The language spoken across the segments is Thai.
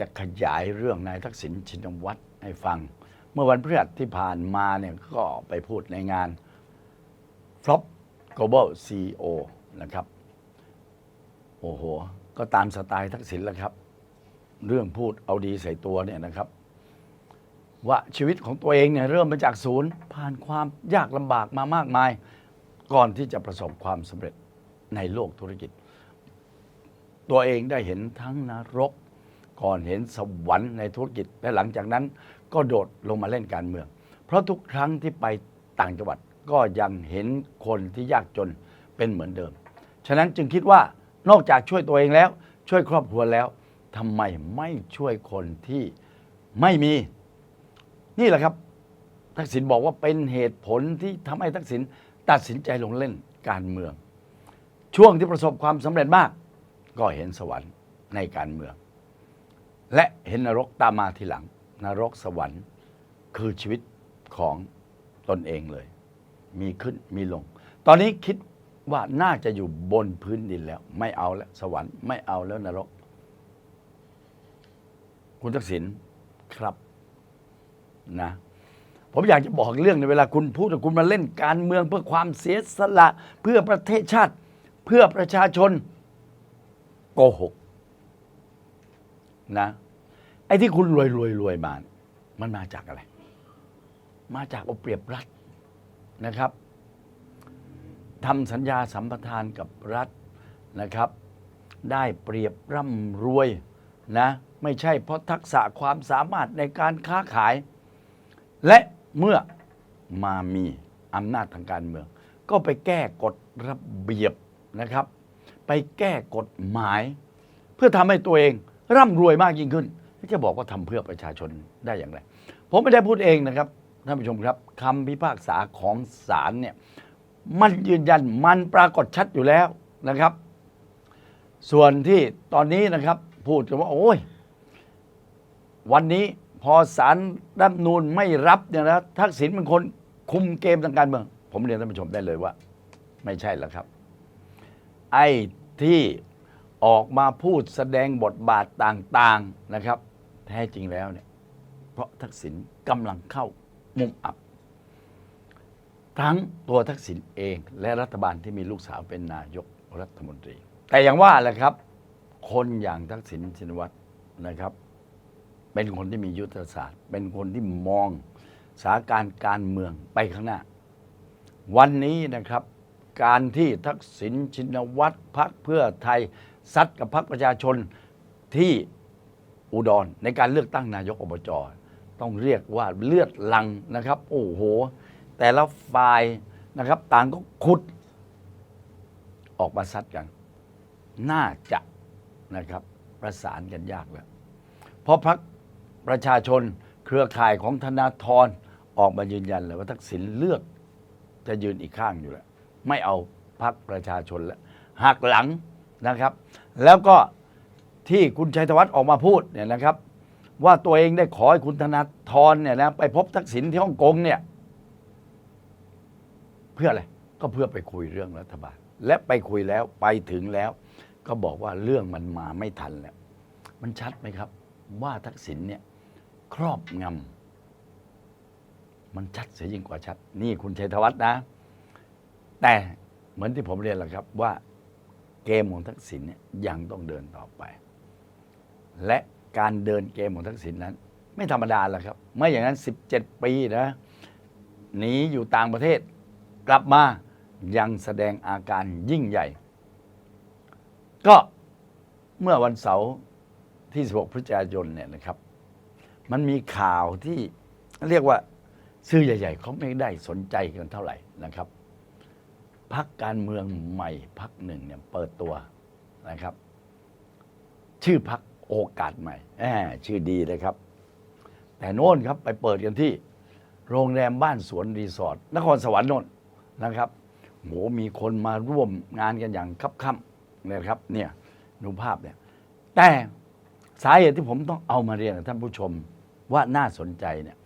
จะขยายเรื่องนายทักษิณชินวัตรให้ฟัง เมื่อวันพฤหัสที่ผ่านมาเนี่ยก็ไปพูดในงาน Flop Global CEO นะครับ โอ้โห ก็ตามสไตล์ทักษิณแล้วครับ เรื่องพูดเอาดีใส่ตัวเนี่ยนะครับ ว่าชีวิตของตัวเองเนี่ยเริ่มมาจากศูนย์ผ่านความยากลำบากมามากมาย ก่อนที่จะประสบความสำเร็จในโลกธุรกิจ ตัวเองได้เห็นทั้งนรก ก่อนเห็นสวรรค์ในธุรกิจ และหลังจากนั้นก็โดดลงมาเล่นการเมือง เพราะทุกครั้งที่ไปต่างจังหวัดก็ยังเห็นคนที่ยากจนเป็นเหมือนเดิม ฉะนั้นจึงคิดว่านอกจากช่วยตัวเองแล้ว ช่วยครอบครัวแล้วทำไมไม่ช่วยคนที่ไม่มี นี่แหละครับ ทักษิณบอกว่าเป็นเหตุผลที่ทำให้ทักษิณตัดสินใจลงเล่นการเมือง ช่วงที่ประสบความสำเร็จมาก ก็เห็นสวรรค์ในการเมือง และเห็นนรกตามมาทีหลัง นรกสวรรค์คือชีวิตของตนเองเลย มีขึ้นมีลง ตอนนี้คิดว่าน่าจะอยู่บนพื้นดินแล้ว ไม่เอาแล้วสวรรค์ไม่เอาแล้วนรก คุณทักษิณครับนะผมอยากจะบอกเรื่องในเวลาคุณพูดว่คุณมาเล่นการเมืองเพื่อความเสียสละ เพื่อประเทศชาติ เพื่อประชาชนโกหก นะ ไอ้ที่คุณรวยรวยรวยมา มันมาจากอะไร มาจากเอาเปรียบรัฐนะครับทำสัญญาสัมปทานกับรัฐนะครับ ได้เปรียบร่ำรวยนะไม่ใช่เพราะทักษะความสามารถในการค้าขาย และเมื่อมามีอำนาจทางการเมือง ก็ไปแก้กฎระเบียบนะครับ ไปแก้กฎหมาย เพื่อทำให้ตัวเอง ร่ำรวยมากยิ่งขึ้นจะบอกว่าทำเพื่อประชาชนได้อย่างไร ผมไม่ได้พูดเองนะครับท่านผู้ชมครับคำพิพากษาของศาลเนี่ยมันยืนยันมันปรากฏชัดอยู่แล้วนะครับ ส่วนที่ตอนนี้นะครับ พูดกันว่า โอ้ย วันนี้พอศาลรัฐธรรมนูนไม่รับเนี่ยนะทักษิณเป็นคนคุมเกมทางการเมือง ผมเรียนท่านผู้ชมได้เลยว่า ไม่ใช่แล้วครับ ไอ้ที่ ออกมาพูดแสดงบทบาทต่างๆนะครับ แท้จริงแล้วเนี่ย เพราะทักษิณกำลังเข้ามุมอับ ทั้งตัวทักษิณเองและรัฐบาลที่มีลูกสาวเป็นนายกรัฐมนตรี แต่อย่างว่าแหละครับ คนอย่างทักษิณชินวัตรนะครับ เป็นคนที่มียุทธศาสตร์ เป็นคนที่มองสาการการเมืองไปข้างหน้า วันนี้นะครับ การที่ทักษิณชินวัตรพักเพื่อไทย ซัดกับพักประชาชนที่อุดรในการเลือกตั้งนายกอบจต้องเรียกว่าเลือดลังนะครับ โอ้โห แต่ละฝ่ายนะครับต่างก็ขุด ออกมาซัดกัน น่าจะนะครับประสานกันยากแล้ว เพราะพักประชาชนเครือข่ายของธนาธรออกมายืนยันเลยว่าทักษิณเลือกจะยืนอีกข้างอยู่แล้ว ไม่เอาพักประชาชนแล้วหักหลัง นะครับ แล้วก็ที่คุณชัยธวัฒน์ออกมาพูดเนี่ยนะครับ ว่าตัวเองได้ขอให้คุณธนาธรเนี่ยนะไปพบทักษิณที่ฮ่องกงเนี่ยเพื่ออะไรก็เพื่อไปคุยเรื่องรัฐบาล และไปคุยแล้วไปถึงแล้ว ก็บอกว่าเรื่องมันมาไม่ทันแล้วมันชัดไหมครับ ว่าทักษิณเนี่ยครอบงำมันชัดเสียยิ่งกว่าชัด นี่คุณชัยธวัฒน์นะ แต่เหมือนที่ผมเรียนแหละครับว่า เกมของทักษิณเนี่ยยังต้องเดินต่อไป และการเดินเกมของทักษิณนั้น ไม่ธรรมดาแล้วครับ ไม่อย่างนั้น 17 ปีนะหนีอยู่ต่างประเทศ กลับมายังแสดงอาการยิ่งใหญ่ ก็เมื่อวันเสาร์ที่ 16 พฤศจิกายนเนี่ยนะครับ มันมีข่าวที่เรียกว่าสื่อใหญ่ ๆ เขาไม่ได้สนใจกันเท่าไหร่นะครับ พักการเมืองใหม่พักหนึ่งเนี่ยเปิดตัวนะครับ ชื่อพักโอกาสใหม่แหมชื่อดีเลยครับ แต่โน่นครับไปเปิดกันที่ โรงแรมบ้านสวนรีสอร์ทนครสวรรค์โน่นนะครับโหมีคนมาร่วมงานกันอย่างคับค่ำเนี่ยครับ เนี่ยดูภาพเนี่ย แต่สาเหตุที่ผมต้องเอามาเรียนกับท่านผู้ชมว่าน่าสนใจเนี่ย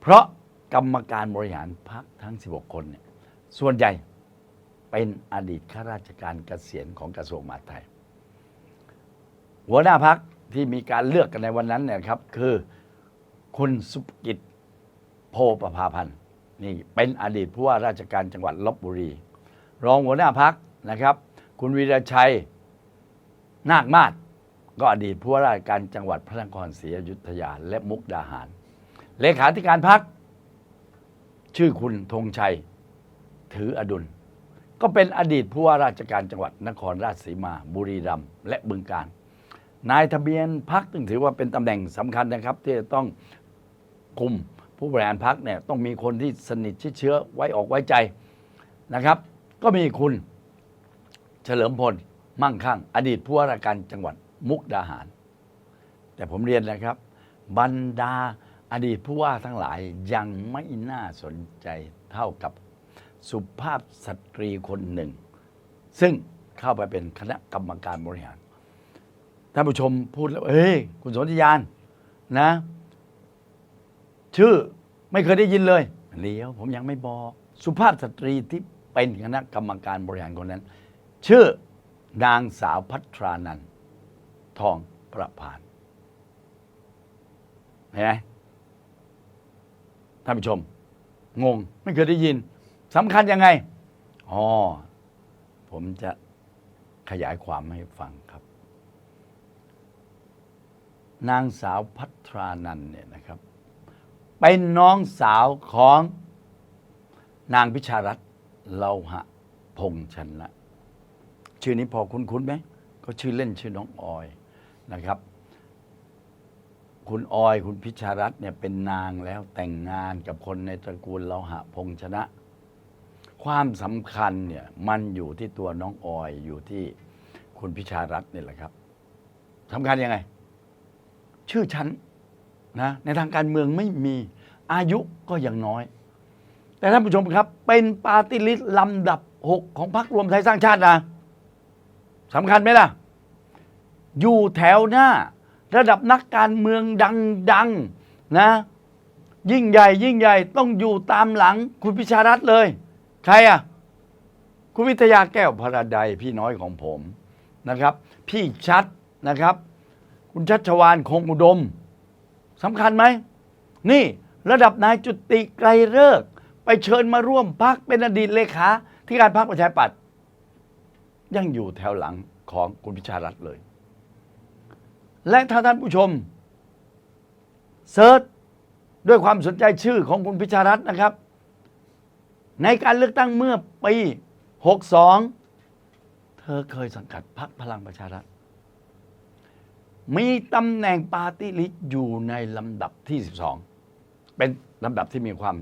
เพราะกรรมการบริหารพักทั้ง 16 คนเนี่ยส่วนใหญ่ เป็นอดีตข้าราชการเกษียณของกระทรวงมหาดไทย หัวหน้าพักที่มีการเลือกกันในวันนั้นเนี่ยครับ คือคุณสุภกิจโพประภาพันธ์นี่เป็นอดีตผู้ว่าราชการจังหวัดลบบุรี รองหัวหน้าพักนะครับ คุณวีระชัยนาคมาศก็อดีตผู้ว่าราชการจังหวัดพระนครศรีอยุธยา และมุกดาหาร เลขาธิการพักชื่อคุณธงชัย ถืออดุล ก็เป็นอดีตผู้ว่าราชการจังหวัดนครราชสีมา บุรีรัมย์และบึงกาฬนายทะเบียนพักจึงถือว่าเป็นตำแหน่งสำคัญนะครับ ที่จะต้องคุมผู้บริหารพักเนี่ยต้องมีคนที่สนิทชิดเชื้อไว้ออกไว้ใจนะครับ ก็มีคุณเฉลิมพลมั่งคั่ง อดีตผู้ว่าราชการจังหวัดมุกดาหาร แต่ผมเรียนนะครับ บรรดาอดีตผู้ว่าทั้งหลายยังไม่น่าสนใจเท่ากับ สุภาพสตรีคนหนึ่ง ซึ่งเข้าไปเป็นคณะกรรมการบริหารท่านผู้ชมพูดแล้วเฮ้ยคุณสนธิยานนะ ชื่อไม่เคยได้ยินเลยเลี้ยวผมยังไม่บอก สุภาพสตรีที่เป็นคณะกรรมการบริหารคนนั้น ชื่อนางสาวพัทรานันท์ทองประพานเห็นไหมท่านผู้ชม งง ไม่เคยได้ยิน สำคัญยังไงอ๋อผมจะขยายความให้ฟังครับ นางสาวพัทรานันเนี่ยนะครับ เป็นน้องสาวของนางพิชารัตน์เลาหะพงษ์ชนะ ชื่อนี้พอคุ้นๆไหมก็ชื่อเล่นชื่อน้องออยนะครับ คุณออยคุณพิชารัตน์เนี่ยเป็นนางแล้วแต่งงานกับคนในตระกูลเลาหะพงษ์ชนะ ความสำคัญเนี่ยมันอยู่ที่ตัวน้องออยอยู่ที่คุณพิชารัตน์นี่แหละครับสำคัญยังไง ชื่อชั้นนะในทางการเมืองไม่มีอายุก็ยังน้อย แต่ท่านผู้ชมครับ เป็นปาร์ตี้ลิสต์ลำดับ 6 ของพรรครวมไทยสร้างชาตินะสำคัญไหมล่ะ อยู่แถวหน้า ระดับนักการเมืองดังๆนะ ยิ่งใหญ่ยิ่งใหญ่ต้องอยู่ตามหลังคุณพิชารัตน์เลย ใครอะ คุณวิทยาแก้วพระใดพี่น้อยของผมนะครับ พี่ชัดนะครับ คุณชัชวานคงอุดมสำคัญไหม นี่ระดับนายจุติไกรเลิกไปเชิญมาร่วมพักเป็นอดีตเลขาที่การพักประชาธิปัตย์ยังอยู่แถวหลังของคุณพิชารัตเลย และถ้าท่านผู้ชมเซิร์ชด้วยความสนใจชื่อของคุณพิชารัตนะครับ ในการเลือกตั้งเมื่อปี 62 เธอเคยสังกัดพรรคพลังประชารัฐ มีตำแหน่งปาร์ตี้ลิสต์อยู่ในลำดับที่ 12 เป็นลำดับที่มีความ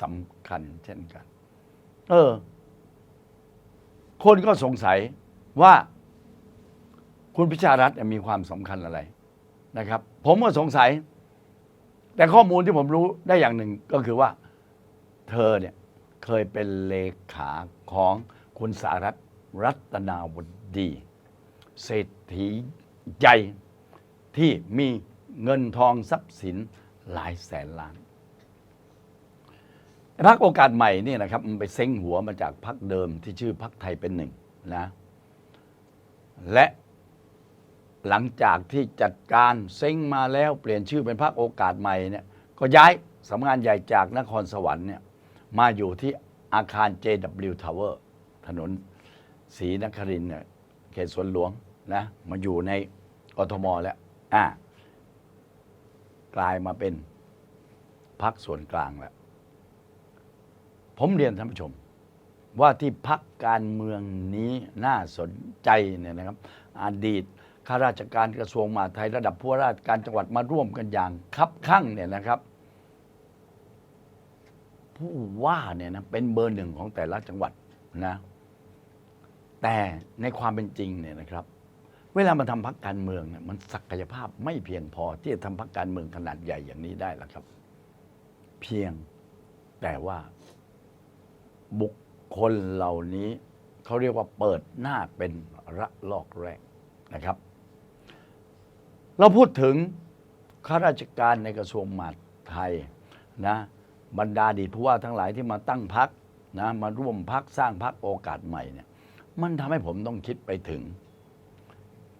สำคัญเช่นกัน เออ คนก็สงสัยว่าคุณพิชารัตน์มีความสำคัญอะไรนะครับ ผมก็สงสัย แต่ข้อมูลที่ผมรู้ได้อย่างหนึ่งก็คือว่า เธอเนี่ย เคยเป็นเลขาของคุณสารัตน์รัตนาวดี เศรษฐีใหญ่ที่มีเงินทองทรัพย์สินหลายแสนล้านพักโอกาสใหม่นี่นะครับ มันไปเซ้งหัวมาจากพักเดิมที่ชื่อพักไทยเป็นหนึ่งนะ และหลังจากที่จัดการเซ้งมาแล้วเปลี่ยนชื่อเป็นพักโอกาสใหม่เนี่ยก็ย้ายสำนักงานใหญ่จากนครสวรรค์เนี่ย มาอยู่ที่อาคาร JW Tower ถนนศรีนครินทร์เนี่ยเขตสวนหลวงนะมาอยู่ในกทมแล้วอ่ากลายมาเป็นพักส่วนกลางแล้ว ผมเรียนท่านผู้ชม ว่าที่พักการเมืองนี้น่าสนใจเนี่ยนะครับ อดีตข้าราชการกระทรวงมหาดไทยระดับผู้ว่าราชการจังหวัดมาร่วมกันอย่างคับคั่งเนี่ยนะครับ ผู้ว่าเนี่ยนะเป็นเบอร์หนึ่งของแต่ละจังหวัดนะ แต่ในความเป็นจริงเนี่ยนะครับ เวลามาทำพักการเมืองเนี่ยมันศักยภาพไม่เพียงพอที่จะทำพักการเมืองขนาดใหญ่อย่างนี้ได้หรอกครับ เพียงแต่ว่าบุคคลเหล่านี้เขาเรียกว่าเปิดหน้าเป็นระลอกแรกนะครับ เราพูดถึงข้าราชการในกระทรวงมหาดไทยนะ บรรดาอดีตผู้ว่าทั้งหลายที่มาตั้งพักนะมาร่วมพักสร้างพักโอกาสใหม่เนี่ยมันทำให้ผมต้องคิดไปถึง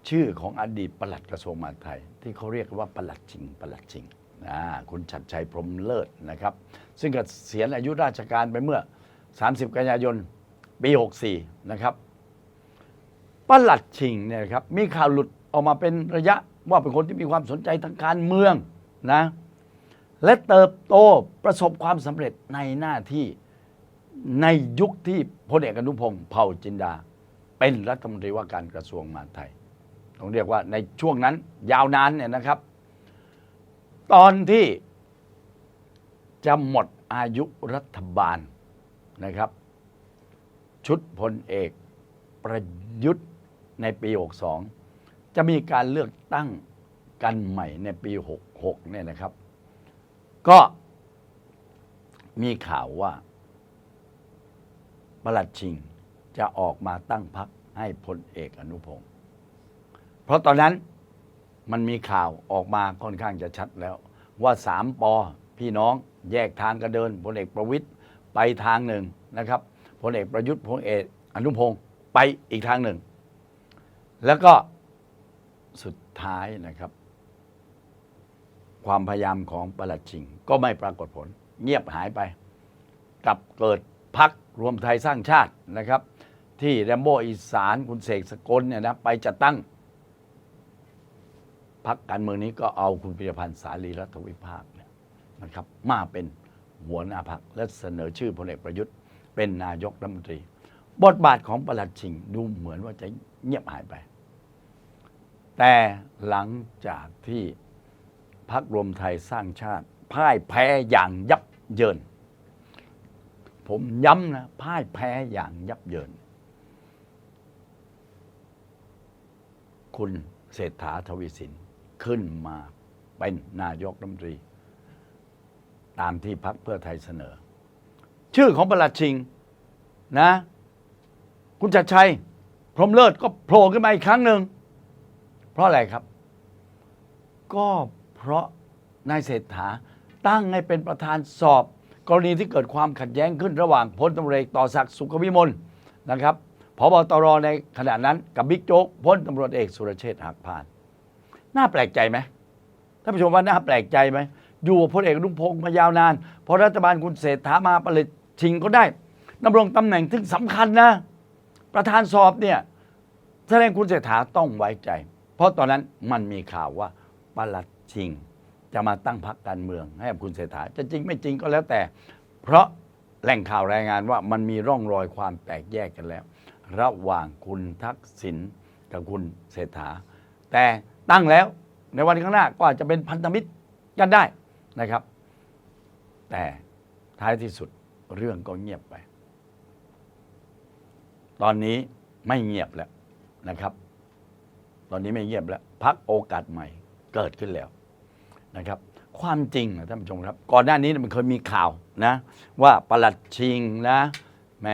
ชื่อของอดีตประหลัดกระทรวงมหาดไทย ที่เขาเรียกว่าประหลัดชิงประหลัดชิงอ่าคุณชัดชัยพรมเลิศนะครับ ซึ่งกเกษียณอายุราชการไปเมื่อ 30 กันยายนปี 64 นะครับประหลัดชิงเนี่ยครับมีข่าวหลุดออกมาเป็นระยะว่าเป็นคนที่มีความสนใจทางการเมืองนะ และเติบโตประสบความสำเร็จในหน้าที่ในยุคที่พลเอกอนุพงศ์เผ่าจินดา เป็นรัฐมนตรีว่าการกระทรวงมหาดไทยต้องเรียกว่าในช่วงนั้นยาวนานเนี่ยนะครับ ตอนที่จะหมดอายุรัฐบาลนะครับ ชุดพลเอกประยุทธ์ในปี 62 จะมีการเลือกตั้งกันใหม่ในปี 66เนี่ยนะครับ ก็มีข่าวว่าประหลัดชิงจะออกมาตั้งพรรคให้พลเอกอนุพงศ์เพราะตอนนั้นมันมีข่าวออกมาค่อนข้างจะชัดแล้ว ว่าสามปอพี่น้องแยกทางกันเดินพลเอกประวิตยไปทางหนึ่งนะครับพลเอกประยุทธ์พลเอกอนุพงศ์ไปอีกทางหนึ่ง แล้วก็สุดท้ายนะครับ ความพยายามของประหลัดชิง ก็ไม่ปรากฏผล เงียบหายไปกลับเกิดพักรวมไทยสร้างชาตินะครับ ที่แรมโบอีสานคุณเสกสกลเนี่ยนะไปจัดตั้งพักการเมืองนี้ก็เอาคุณพิรพันธ์สารีรัฐวิภาคเนี่ยนะครับ มาเป็นหัวหน้าพักและเสนอชื่อพลเอกประยุทธ์ เป็นนายกรัฐมนตรี บทบาทของประหลัดชิงดูเหมือนว่าจะเงียบหายไป แต่หลังจากที่ พักรวมไทยสร้างชาติ พ่ายแพ้อย่างยับเยิน ผมย้ำนะ พ่ายแพ้อย่างยับเยิน คุณเศรษฐาทวีสินขึ้นมาเป็นนายกรัฐมนตรี ตามที่พักเพื่อไทยเสนอ ชื่อของประหลัดชิงนะ คุณชัดชัย พรมเลิศก็โผล่ขึ้นมาอีกครั้งหนึ่ง เพราะอะไรครับ ก็เราะนายเศรษฐาตั้งให้เป็นประธานสอบ กรณีที่เกิดความขัดแย้งขึ้นระหว่างพลตำรวจเอกต่อศักดิ์สุขวิมลนะครับพบตรในขณะนั้นกับบิ๊กโจ๊กพลตำรวจเอกสุรเชษฐ์หักพาน น่าแปลกใจไหมท่านผู้ชมว่าน่าแปลกใจไหมอยู่กับพลเอกอนุพงศ์มายาวนานพอรัฐบาลคุณเศรษฐามาประลิตชิงก็ได้ดำรงตำแหน่งที่สำคัญนะ ประธานสอบเนี่ยแสดงคุณเศรษฐาต้องไว้ใจ เพราะตอนนั้นมันมีข่าวว่าประหลัด ชิง จะมาตั้งพรรคการเมืองให้กับคุณเศรษฐาจะจริงไม่จริงก็แล้วแต่ เพราะแหล่งข่าวรายงานว่ามันมีร่องรอยความแตกแยกกันแล้ว ระหว่างคุณทักษิณกับคุณเศรษฐา แต่ตั้งแล้วในวันข้างหน้าก็อาจจะเป็นพันธมิตรกันได้นะครับ แต่ท้ายที่สุดเรื่องก็เงียบไป ตอนนี้ไม่เงียบแล้วนะครับ ตอนนี้ไม่เงียบแล้วพักโอกาสใหม่เกิดขึ้นแล้ว นะครับความจริงนะท่านผู้ชมครับ ก่อนหน้านี้มันเคยมีข่าวนะว่าประหลัดชิงนะแหม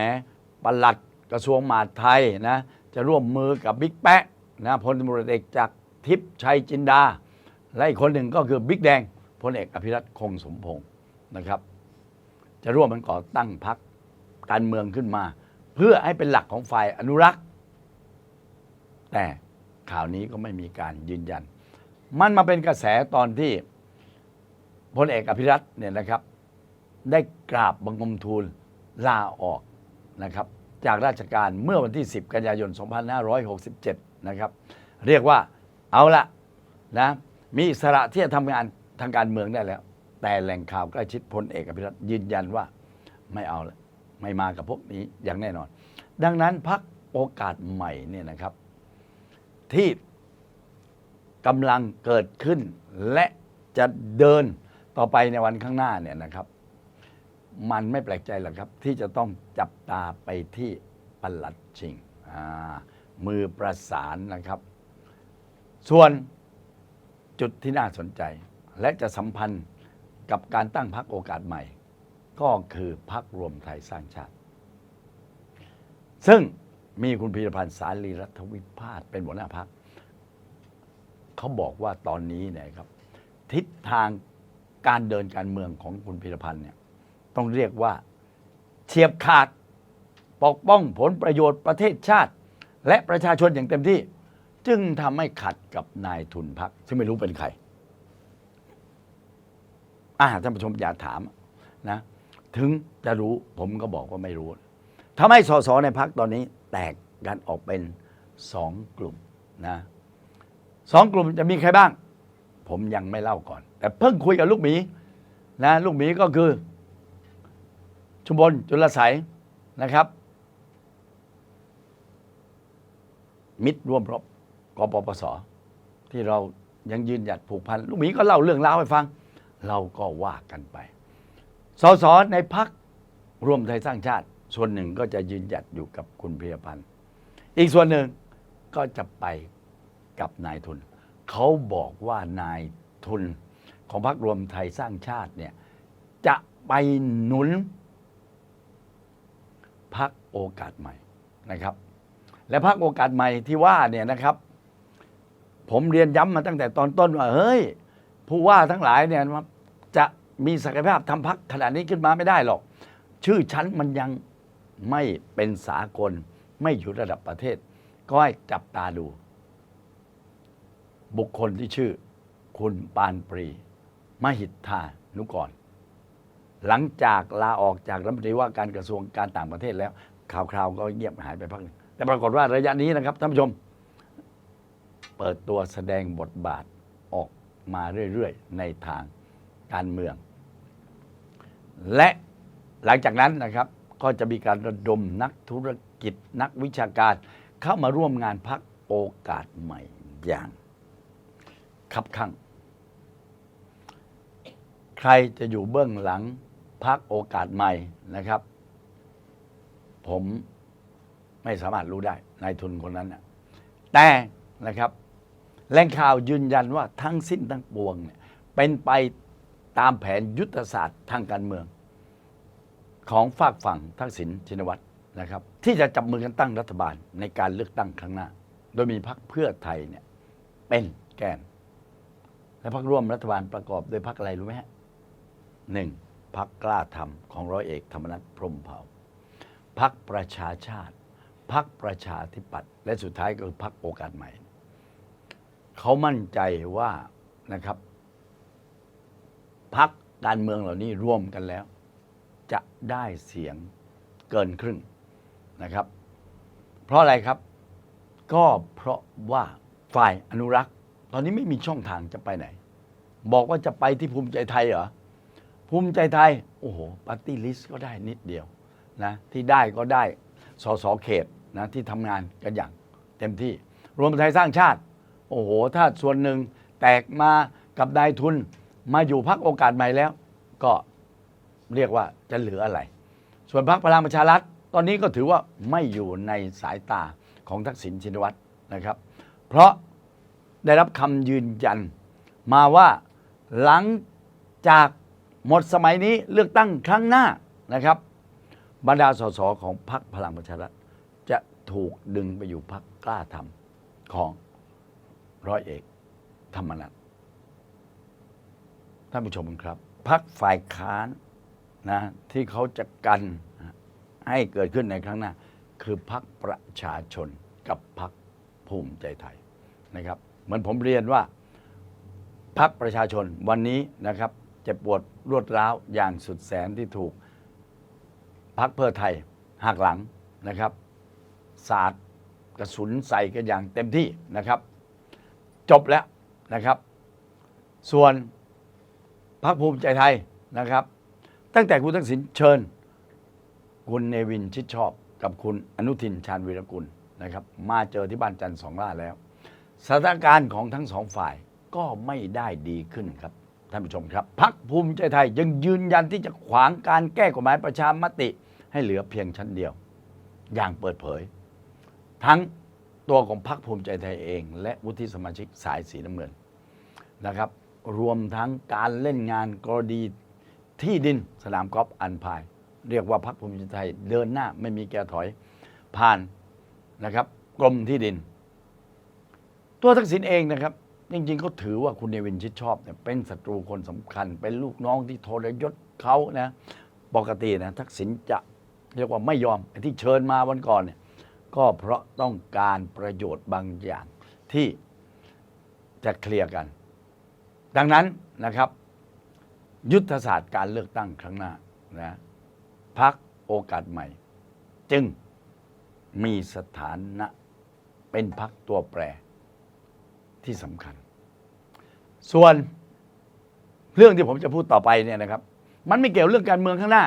ประหลัดกระทรวงมหาดไทยนะจะร่วมมือกับบิ๊กแปะนะพลตำรวจเอกจากทิพย์ชัยจินดา และอีกคนหนึ่งก็คือบิ๊กแดงพลเอกอภิรัตคงสมพงศ์นะครับ จะร่วมมันก่อตั้งพรรคการเมืองขึ้นมา เพื่อให้เป็นหลักของฝ่ายอนุรักษ์ แต่ข่าวนี้ก็ไม่มีการยืนยัน มันมาเป็นกระแสตอนที่ พลเอกอภิรัตน์เนี่ยนะครับ ได้กราบบังคมทูลลาออกนะครับ จากราชการเมื่อวันที่ 10 กันยายน 2567 นะครับ เรียกว่าเอาละนะมีอิสระที่จะทำงานทางการเมืองได้แล้ว แต่แหล่งข่าวใกล้ชิดพลเอกอภิรัตน์ยืนยันว่าไม่เอาละไม่มากับพวกนี้อย่างแน่นอน ดังนั้นพักโอกาสใหม่เนี่ยนะครับ ที่กำลังเกิดขึ้นและจะเดิน ต่อไปในวันข้างหน้าเนี่ยนะครับ มันไม่แปลกใจหรอกครับ ที่จะต้องจับตาไปที่ปลัดชิงมือประสานนะครับ ส่วนจุดที่น่าสนใจ และจะสัมพันธ์กับการตั้งพักโอกาสใหม่ ก็คือพักรวมไทยสร้างชาติ ซึ่งมีคุณพีรพันธ์สารีรัฐวิพาทเป็นหัวหน้าพัก เขาบอกว่าตอนนี้เนี่ยครับ ทิศทาง การเดินการเมืองของคุณพีรพันธ์เนี่ยต้องเรียกว่าเฉียบขาดปกป้องผลประโยชน์ประเทศชาติ และประชาชนอย่างเต็มที่ จึงทำให้ขัดกับนายทุนพักซึ่งไม่รู้เป็นใครอ่าท่านผู้ชมอย่าถามนะถึงจะรู้ผมก็บอกว่าไม่รู้ทำให้สสในพักตอนนี้แตกกันออกเป็นสองกลุ่มนะสองกลุ่มจะมีใครบ้าง ผมยังไม่เล่าก่อน แต่เพิ่งคุยกับลูกหมีนะลูกหมีก็คือ ชุมพลจุลไสยนะครับ มิตรร่วมรบกปปสที่เรายังยืนหยัดผูกพันลูกหมีก็เล่าเรื่องราวให้ฟัง เราก็ว่ากันไปสสในพักรวมไทยสร้างชาติ ส่วนหนึ่งก็จะยืนหยัดอยู่กับคุณพิยพันธ์อีกส่วนหนึ่งก็จะไปกับนายทุน เขาบอกว่านายทุน ของพรรครวมไทยสร้างชาติเนี่ยจะไปหนุนพักโอกาสใหม่นะครับ และพักโอกาสใหม่ที่ว่าเนี่ยนะครับ ผมเรียนย้ำมาตั้งแต่ตอนต้นว่าเฮ้ย ผู้ว่าทั้งหลายเนี่ยจะมีศักยภาพทำพักขนาดนี้ขึ้นมาไม่ได้หรอก ชื่อชั้นมันยังไม่เป็นสากล ไม่อยู่ระดับประเทศ ก็ให้จับตาดู บุคคลที่ชื่อ คุณปานปรี มหิทธานุกร หลังจากลาออกจากรัฐมนตรีว่าการกระทรวงการต่างประเทศแล้ว ข่าวคราวก็เงียบหายไปพักหนึ่งแต่ปรากฏว่าระยะนี้นะครับท่านผู้ชม เปิดตัวแสดงบทบาทออกมาเรื่อยๆ ในทางการเมือง และหลังจากนั้นนะครับ ก็จะมีการระดมนักธุรกิจนักวิชาการเข้ามาร่วมงานพักโอกาสใหม่อย่างคับคั่ง ใครจะอยู่เบื้องหลังพักโอกาสใหม่นะครับ ผมไม่สามารถรู้ได้นายทุนคนนั้นนะแต่นะครับแหล่งข่าวยืนยันว่าทั้งสิ้นทั้งปวงเนี่ยเป็นไปตามแผนยุทธศาสตร์ทางการเมือง ของฝากฝั่งทักษิณชินวัตรนะครับ ที่จะจับมือกันตั้งรัฐบาลในการเลือกตั้งครั้งหน้า โดยมีพรรคเพื่อไทยเนี่ยเป็นแกน และพรรคร่วมรัฐบาลประกอบโดยพรรคอะไรรู้ไหมฮะ หนึ่งพรรคกล้าทำของร้อยเอกธรรมนัฐพรมเผ่าพรรคประชาชาติพรรคประชาธิปัตย์และสุดท้ายก็คือพรรคโอกาสใหม่ เขามั่นใจว่านะครับพักการเมืองเหล่านี้ร่วมกันแล้ว จะได้เสียงเกินครึ่งนะครับ เพราะอะไรครับ ก็เพราะว่าฝ่ายอนุรักษ์ ตอนนี้ไม่มีช่องทางจะไปไหน บอกว่าจะไปที่ภูมิใจไทยเหรอ ภูมิใจไทย โอ้โหปาร์ตี้ลิสต์ก็ได้นิดเดียวนะที่ได้ก็ได้สสเขตนะที่ทำงานกันอย่างเต็มที่ รวมไทยสร้างชาติ โอ้โห ถ้าส่วนหนึ่งแตกมากับนายทุนมาอยู่พักโอกาสใหม่แล้ว ก็เรียกว่าจะเหลืออะไร ส่วนพักพลังประชารัฐ ตอนนี้ก็ถือว่าไม่อยู่ในสายตาของทักษิณชินวัตรนะครับ เพราะได้รับคำยืนยันมาว่าหลังจาก หมดสมัยนี้เลือกตั้งครั้งหน้านะครับ บรรดาสสของพรรคพลังประชารัฐจะถูกดึงไปอยู่พรรคกล้าทำของร้อยเอกธรรมนัฐท่านผู้ชมครับพรรคฝ่ายค้านนะที่เขาจะกันให้เกิดขึ้นในครั้งหน้า คือพรรคประชาชนกับพรรคภูมิใจไทยนะครับ เหมือนผมเรียนว่าพรรคประชาชนวันนี้นะครับ เจ็บปวดรวดร้าวอย่างสุดแสนที่ถูกพักเพื่อไทยหักหลังนะครับ สาดกระสุนใส่กันอย่างเต็มที่นะครับ จบแล้วนะครับ ส่วนพรรคภูมิใจไทยนะครับ ตั้งแต่คุณทักษิณเชิญ คุณเนวินชิดชอบกับคุณอนุทินชาญวีรกุลนะครับ มาเจอที่บ้านจันทร์สองล่าแล้วสถานการณ์ของทั้งสองฝ่ายก็ไม่ได้ดีขึ้นครับ ท่านผู้ชมครับพักภูมิใจไทยยังยืนยันที่จะขวางการแก้กฎหมายประชามติให้เหลือเพียงชั้นเดียว อย่างเปิดเผย ทั้งตัวของพรรคภูมิใจไทยเอง และวุฒิสมาชิกสายสีน้ำเงินนะครับ รวมทั้งการเล่นงานกรณีที่ดินสนามกอล์ฟอันพาย เรียกว่าพรรคภูมิใจไทยเดินหน้าไม่มีแกถอยผ่านนะครับกรมที่ดิน ตัวทักษิณเองนะครับ จริงๆเขาถือว่าคุณเนวินชิดชอบเนี่ยเป็นศัตรูคนสำคัญ เป็นลูกน้องที่ทรยศเขานะปกตินะทักษิณจะเรียกว่าไม่ยอมที่เชิญมาวันก่อนเนี่ยก็เพราะต้องการประโยชน์บางอย่างที่จะเคลียร์กัน ดังนั้นนะครับ ยุทธศาสตร์การเลือกตั้งครั้งหน้านะพักโอกาสใหม่ จึงมีสถานะเป็นพักตัวแปร ที่สำคัญ ส่วนเรื่องที่ผมจะพูดต่อไปเนี่ยนะครับ มันไม่เกี่ยวเรื่องการเมืองข้างหน้า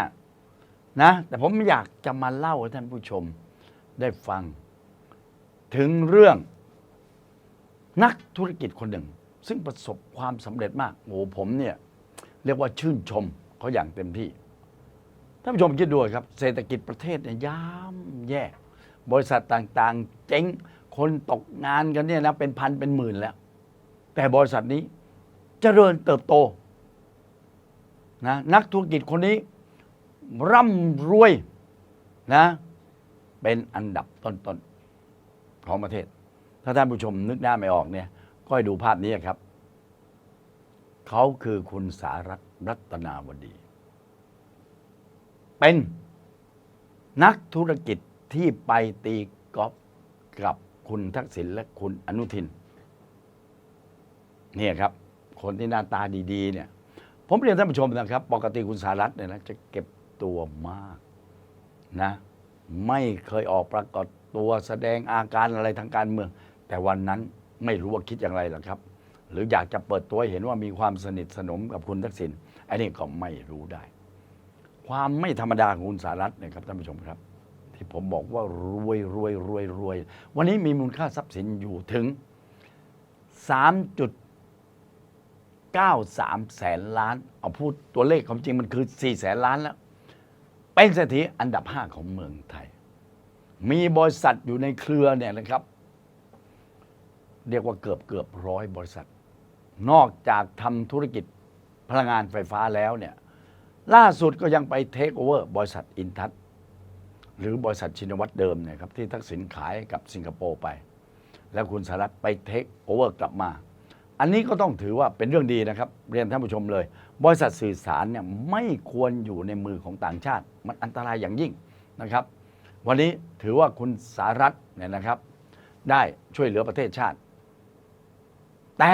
นะแต่ผมอยากจะมาเล่าให้ท่านผู้ชมได้ฟัง ถึงเรื่องนักธุรกิจคนหนึ่ง ซึ่งประสบความสำเร็จมากโอ้โหผมเนี่ยเรียกว่าชื่นชมเขาอย่างเต็มที่ท่านผู้ชมคิดดูครับ เศรษฐกิจประเทศเนี่ยย่ำแย่ บริษัทต่างๆ เจ๊ง คนตกงานกันเนี่ยนะเป็นพันเป็นหมื่นแล้ว แต่บริษัทนี้เจริญเติบโตนะนักธุรกิจคนนี้ ร่ำรวยนะ เป็นอันดับต้นๆของประเทศ ถ้าท่านผู้ชมนึกหน้าไม่ออกเนี่ย ก็ให้ดูภาพนี้ครับ เขาคือคุณสารัตรัตนาวดี เป็นนักธุรกิจที่ไปตีกอล์ฟกับ คุณทักษิณและคุณอนุทิน เนี่ยครับ คนที่หน้าตาดีๆ เนี่ย ผมเรียนท่านผู้ชมนะครับ ปกติคุณสารัตเนี่ยนะจะเก็บตัวมากนะ ไม่เคยออกปรากฏตัวแสดงอาการอะไรทางการเมือง แต่วันนั้นไม่รู้ว่าคิดอย่างไรหรอกครับ หรืออยากจะเปิดตัวเห็นว่ามีความสนิทสนมกับคุณทักษิณอันนี้ก็ไม่รู้ได้ ความไม่ธรรมดาของคุณสารัตเนี่ยครับท่านผู้ชมครับ ที่ผมบอกว่ารวยรวยรวยรวย วันนี้มีมูลค่าทรัพย์สินอยู่ถึง 3.93 แสนล้าน เอาพูดตัวเลขความจริงมันคือ 4 แสนล้านแล้ว เป็นเศรษฐีอันดับ 5 ของเมืองไทย มีบริษัทอยู่ในเครือเนี่ยนะครับ เรียกว่าเกือบเกือบร้อยบริษัท นอกจากทำธุรกิจพลังงานไฟฟ้าแล้วเนี่ยล่าสุดก็ยังไปเทคโอเวอร์บริษัทอินทัศ หรือบริษัทชินวัตรเดิมเนี่ยครับที่ทักษิณขายกับสิงคโปร์ไป แล้วคุณสารัตไปเทคโอเวอร์กลับมา อันนี้ก็ต้องถือว่าเป็นเรื่องดีนะครับ เรียนท่านผู้ชมเลย บริษัทสื่อสารเนี่ยไม่ควรอยู่ในมือของต่างชาติ มันอันตรายอย่างยิ่งนะครับ วันนี้ถือว่าคุณสารัตเนี่ยนะครับ ได้ช่วยเหลือประเทศชาติ แต่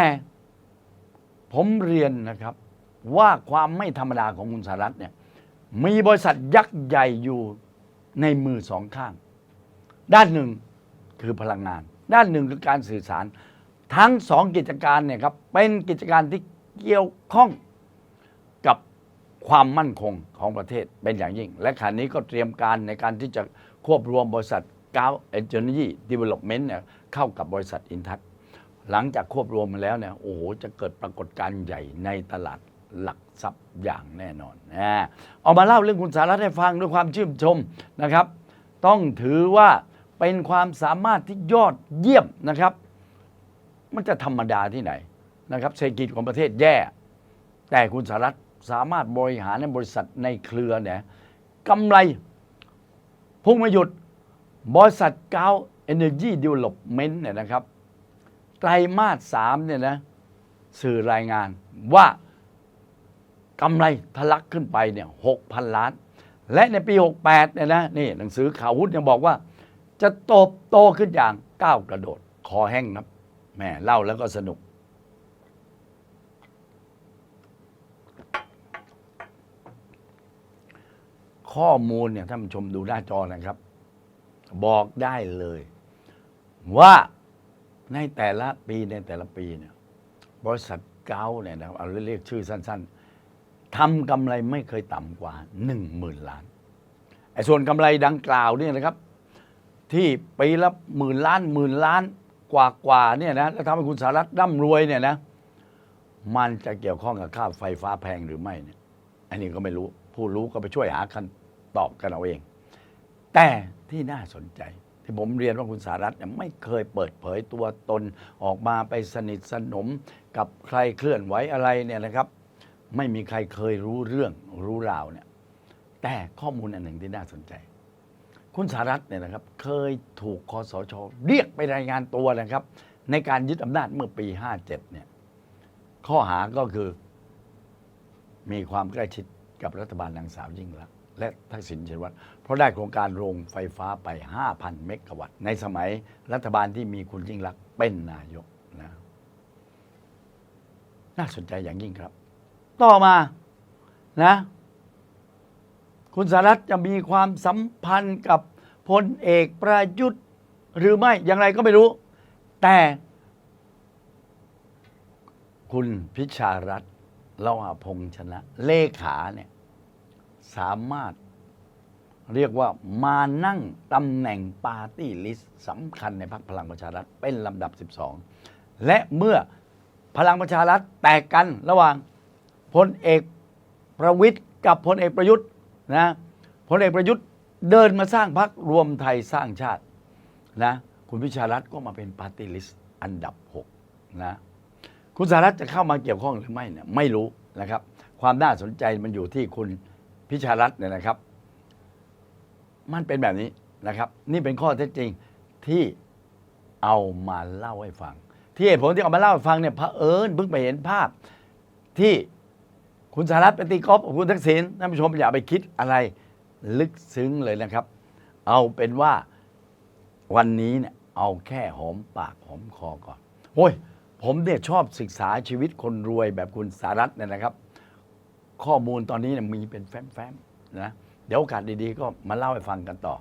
ผมเรียนนะครับว่าความไม่ธรรมดาของคุณสารัตเนี่ยมีบริษัทยักษ์ใหญ่อยู่ ในมือสองข้าง ด้านหนึ่งคือพลังงาน ด้านหนึ่งคือการสื่อสาร ทั้งสองกิจการเนี่ยครับเป็นกิจการที่เกี่ยวข้องกับความมั่นคงของประเทศเป็นอย่างยิ่ง และขณะนี้ก็เตรียมการในการที่จะควบรวมบริษัทก้าวเอเจนซี่ดีเวล็อปเมนต์เนี่ยเข้ากับบริษัทอินทัศหลังจากควบรวมมาแล้วเนี่ยโอ้โหจะเกิดปรากฏการณ์ใหญ่ในตลาด หลักทรัพย์อย่างแน่นอนนะเอามาเล่าเรื่องคุณสารัตให้ฟังด้วยความชื่นชมนะครับ ต้องถือว่าเป็นความสามารถที่ยอดเยี่ยมนะครับ มันจะธรรมดาที่ไหนนะครับเศรษฐกิจของประเทศแย่ แต่คุณสารัตสามารถบริหารในบริษัทในเครือเนี่ยกำไรพุ่งไม่หยุดบริษัทกาวเอเนอร์จีดีเวล็อปเมนต์เนี่ยนะครับ ไตรมาสสามเนี่ยนะสื่อรายงานว่า กำไรทะลักขึ้นไปเนี่ยหกพันล้าน และในปี 68เนี่ยนะนี่หนังสือข่าวหุ้นยังบอกว่า จะโตบโตขึ้นอย่างก้าวกระโดด คอแห้งนะแหม่เล่าแล้วก็สนุก ข้อมูลเนี่ยท่านผู้ชมดูหน้าจอนะครับ บอกได้เลย ว่าในแต่ละปีในแต่ละปีเนี่ยบริษัทเกาเนี่ยนะครับเอาเรียกชื่อสั้น ๆ ทำกำไรไม่เคยต่ำกว่าหนึ่งหมื่นล้านไอ้ส่วนกำไรดังกล่าวเนี่ยนะครับ ที่ปีละหมื่นล้านหมื่นล้านกว่ากว่าเนี่ยนะแล้วทำให้คุณสารัตร่ำรวยเนี่ยนะมันจะเกี่ยวข้องกับค่าไฟฟ้าแพงหรือไม่เนี่ยอันนี้ก็ไม่รู้ผู้รู้ก็ไปช่วยหาคำตอบกันเอาเอง แต่ที่น่าสนใจ ที่ผมเรียนว่าคุณสารัตเนี่ยไม่เคยเปิดเผยตัวตนออกมาไปสนิทสนมกับใครเคลื่อนไหวอะไรเนี่ยนะครับ ไม่มีใครเคยรู้เรื่องรู้ราวเนี่ย แต่ข้อมูลอันหนึ่งที่น่าสนใจ คุณสารัตเนี่ยนะครับ เคยถูกคอสชเรียกไปรายงานตัวนะครับ ในการยึดอำนาจเมื่อปี 57 เนี่ย ข้อหาก็คือ มีความใกล้ชิดกับรัฐบาลนางสาวยิ่งลักษณ์และทักษิณชินวัตรเพราะได้โครงการโรงไฟฟ้าไป 5,000 เมกะวัตต์ในสมัยรัฐบาลที่มีคุณยิ่งลักษณ์เป็นนายกนะน่าสนใจอย่างยิ่งครับ ต่อมานะ คุณสหรัฐจะมีความสัมพันธ์กับพลเอกประยุทธ์หรือไม่อย่างไรก็ไม่รู้ แต่คุณพิชารัตน์ละวาพงษ์ชนะ เลขาเนี่ยสามารถเรียกว่ามานั่งตำแหน่งปาร์ตี้ลิสต์สำคัญในพรรคพลังประชารัฐเป็นลำดับ 12 และเมื่อพลังประชารัฐแตกกันระหว่าง พลเอกประวิทย์กับพลเอกประยุทธ์นะพลเอกประยุทธ์เดินมาสร้างพรรครวมไทยสร้างชาตินะคุณพิชารัฐก็มาเป็นปาร์ตี้ลิสต์อันดับ6นะคุณสหรัฐจะเข้ามาเกี่ยวข้องหรือไม่เนี่ยไม่รู้นะครับ ความน่าสนใจมันอยู่ที่คุณพิชารัตน์เนี่ยนะครับ มันเป็นแบบนี้นะครับ นี่เป็นข้อเท็จจริงที่เอามาเล่าให้ฟัง ที่เหตุผลที่เอามาเล่าให้ฟังเนี่ยพระเอิญเพิ่งไปเห็นภาพที่ คุณสหรัฐไปตีกอล์ฟกับคุณทักษิณท่านผู้ชมอย่าไปคิดอะไรลึกซึ้งเลยนะครับ เอาเป็นว่าวันนี้เนี่ยเอาแค่หอมปากหอมคอก่อนโอ้ยผมเนี่ยชอบศึกษาชีวิตคนรวยแบบคุณสารัตเนี่ยนะครับ ข้อมูลตอนนี้เนี่ยมีเป็นแฟ้มๆนะเดี๋ยวโอกาสดีๆ ก็มาเล่าให้ฟังกันต่อ